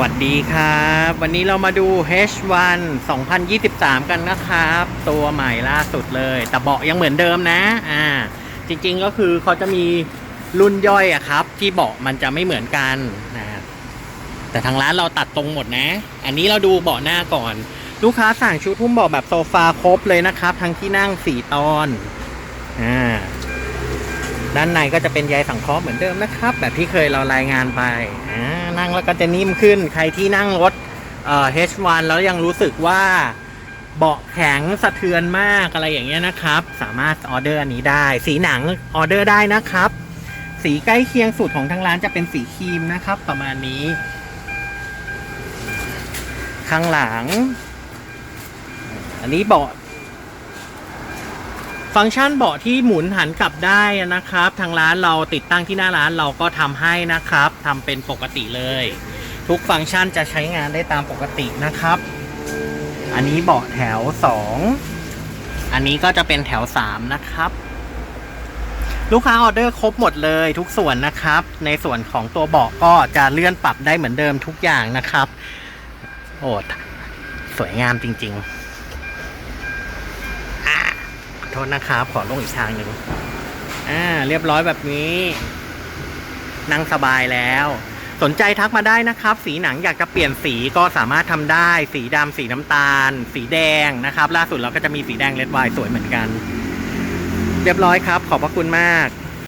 วัสดีครับ วันนี้เรามาดู H1 2023 กันนะครับ ตัวใหม่ล่าสุดเลย แต่เบาะยังเหมือนเดิมนะ อ่า จริงๆก็คือเขาจะมีรุ่นย่อยอะครับ ที่เบาะมันจะไม่เหมือนกันนะแต่ทางร้านเราตัดตรงหมดนะ อันนี้เราดูเบาะหน้าก่อน ลูกค้าสั่งชุดหุ้มเบาะแบบโซฟาครบเลยนะครับ ทั้งที่นั่งสี่ตอน อ่า ด้านในก็จะเป็นใยสังเคราะห์เหมือนเดิมนะครับ แบบที่เคยเรารายงานไปนั่งแล้วก็จะนิ่มขึ้น ใครที่นั่งรถเอ่อ H1 แล้วยังรู้สึกว่าเบาะแข็งสะเทือนมากอะไรอย่างเงี้ยนะครับ สามารถออเดอร์อันนี้ได้ สีหนังออเดอร์ได้นะครับ สีใกล้เคียงสุดของทางร้านจะเป็นสีครีมนะครับ ประมาณนี้ ข้างหลัง อันนี้เบาะ ฟังก์ชันเบาะที่หมุนหันกลับได้นะครับ ทางร้านเราติดตั้งที่หน้าร้านเราก็ทำให้นะครับทำเป็นปกติเลย ทุกฟังก์ชันจะใช้งานได้ตามปกตินะครับ อันนี้เบาะแถว 2 อันนี้ก็จะเป็นแถว 3 นะครับ ลูกค้าออเดอร์ครบหมดเลยทุกส่วนนะครับ ในส่วนของตัวเบาะก็จะเลื่อนปรับได้เหมือนเดิมทุกอย่างนะครับ โอ้สวยงามจริง ๆ โทษนะครับ ขอลงอีกทางหนึ่งอ่า เรียบร้อยแบบนี้ นั่งสบายแล้ว สนใจทักมาได้นะครับ สีหนังอยากจะเปลี่ยนสีก็สามารถทำได้ สีดำสีน้ำตาล สีแดงนะครับ ล่าสุดเราก็จะมีสีแดงเลดไวสวยเหมือนกัน เรียบร้อยครับ ขอบพระคุณมาก